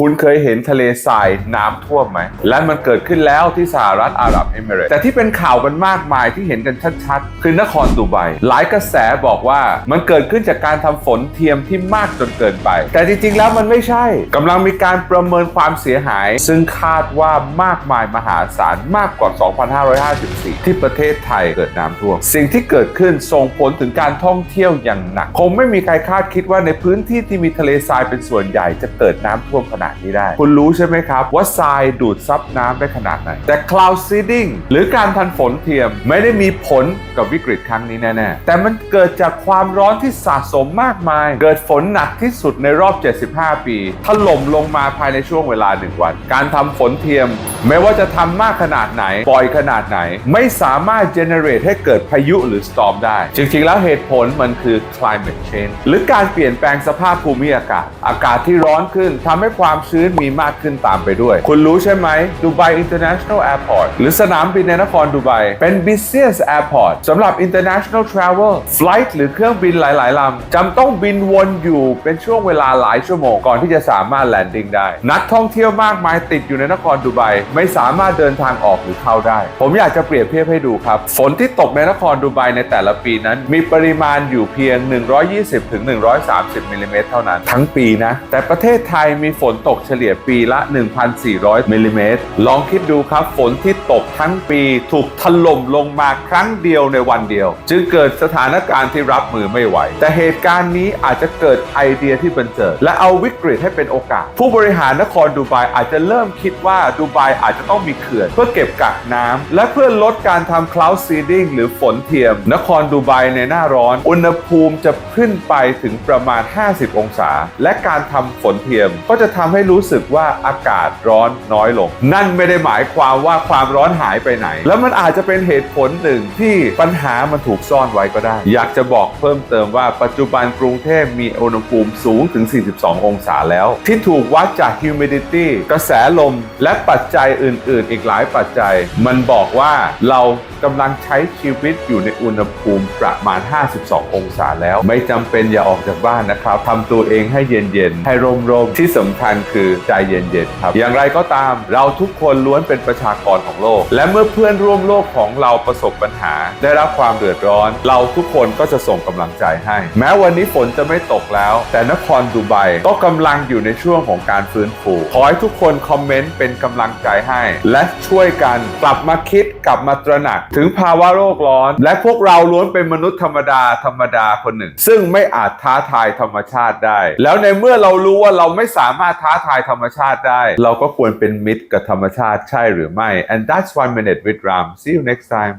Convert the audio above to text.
คุณเคยเห็นทะเลทรายน้ำท่วมไหม และมันเกิดขึ้นแล้วที่สหรัฐอาหรับเอมิเรตส์แต่ที่เป็นข่าวกันมากมายที่เห็นกันชัดๆ คือนครดูไบ หลายกระแสบอกว่ามันเกิดขึ้นจากการทำฝนเทียมที่มากจนเกินไป แต่จริงๆ แล้วมันไม่ใช่กำลังมีการประเมินความเสียหาย ซึ่งคาดว่ามากมายมหาศาลมากกว่า 2,554 ที่ประเทศไทยเกิดน้ำท่วม สิ่งที่เกิดขึ้นส่งผลถึงการท่องเที่ยวอย่างหนัก คงไม่มีใครคาดคิดว่าในพื้นที่ที่มีทะเลทรายเป็นส่วนใหญ่จะเกิดน้ำท่วมขนาดนี้ได้ คุณรู้ใช่ไหมครับ ว่าทรายดูดซับน้ำได้ขนาดไหน แต่ cloud seeding หรือการทันฝนเทียมไม่ได้มีผลกับวิกฤตครั้งนี้แน่ๆ แต่มันเกิดจากความร้อนที่สะสมมากมาย เกิดฝนหนักที่สุดในรอบ 75 ปีถล่มลงมาภายในช่วงเวลาหนึ่งวัน การทำฝนเทียม ไม่ว่าจะทำมากขนาดไหนบ่อยขนาดไหน ไม่สามารถ generate ให้เกิดพายุหรือ storm ได้ จริงๆ แล้วเหตุผลมันคือ climate change หรือการเปลี่ยนแปลงสภาพภูมิอากาศ อากาศที่ร้อนขึ้นทำให้ความชื้นมีมากขึ้นตามไปด้วย คุณรู้ใช่ไหมดูไบ International Airport หรือสนามบินในนครดูไบเป็น busiest airport สำหรับ international travel flight หรือเครื่องบินหลายๆลำจำต้องบินวนอยู่เป็นช่วงเวลาหลายชั่วโมงก่อนที่จะสามารถ landing ได้ นักท่องเที่ยวมากมายติดอยู่ในนครดูไบไม่สามารถเดินทางออกหรือเข้าได้ ผมอยากจะเปรียบเทียบให้ดูครับ ฝนที่ตกในนครดูไบในแต่ละปีนั้น มีปริมาณอยู่เพียง 120-130มิลลิเมตรเท่านั้น ทั้งปีนะ แต่ประเทศไทยมีฝนตกเฉลี่ยปีละ 1,400มิลลิเมตรลองคิดดูครับ ฝนที่ตกทั้งปีถูกถล่มลงมาครั้งเดียวในวันเดียว จึงเกิดสถานการณ์ที่รับมือไม่ไหว แต่เหตุการณ์นี้อาจจะเกิดไอเดียที่บันเจิดและเอาวิกฤตให้เป็นโอกาส ผู้บริหารนครดูไบอาจจะเริ่มคิดว่าดูไบอาจจะต้องมีเขื่อน เพื่อเก็บกักน้ำและเพื่อลดการทำ cloud seeding หรือฝนเทียม นครดูไบในหน้าร้อน อุณหภูมิจะขึ้นไปถึงประมาณ 50 องศา และการทำฝนเทียมก็จะทำให้รู้สึกว่าอากาศร้อนน้อยลง นั่นไม่ได้หมายความว่าความร้อนหายไปไหน แล้วมันอาจจะเป็นเหตุผลหนึ่งที่ปัญหามันถูกซ่อนไว้ก็ได้ อยากจะบอกเพิ่มเติมว่าปัจจุบันกรุงเทพมีอุณหภูมิสูงถึง 42 องศาแล้ว ที่ถูกวัดจาก humidity กระแสลม และปัจจัยอื่น ๆ อีกหลายปัจจัย มันบอกว่าเรากำลังใช้ชีวิตอยู่ในอุณหภูมิประมาณ 52 องศาแล้ว ไม่จำเป็นอย่าออกจากบ้านนะครับทำตัวเองให้เย็น ๆ ให้ร่ม ๆ ที่สำคัญคือใจเย็น ๆ ครับ อย่างไรก็ตามเราทุกคนล้วนเป็นประชากรของโลก และเมื่อเพื่อนร่วมโลกของเราประสบปัญหา ได้รับความเดือดร้อน เราทุกคนก็จะส่งกำลังใจให้ แม้วันนี้ฝนจะไม่ตกแล้ว แต่นครดูไบก็กำลังอยู่ในช่วงของการฟื้นฟูขอให้ทุกคนคอมเมนต์เป็นกำลังใจให้ และช่วยกันกลับมาคิดกลับมาตระหนัก ถึงภาวะโลกร้อน และพวกเราล้วนเป็นมนุษย์ธรรมดาธรรมดาคนหนึ่ง ซึ่งไม่อาจท้าทายธรรมชาติได้ แล้วในเมื่อเรารู้ว่าเราไม่สามารถท้าทายธรรมชาติได้ เราก็ควรเป็นมิตรกับธรรมชาติใช่หรือไม่ and that's one minute with Ram see you next time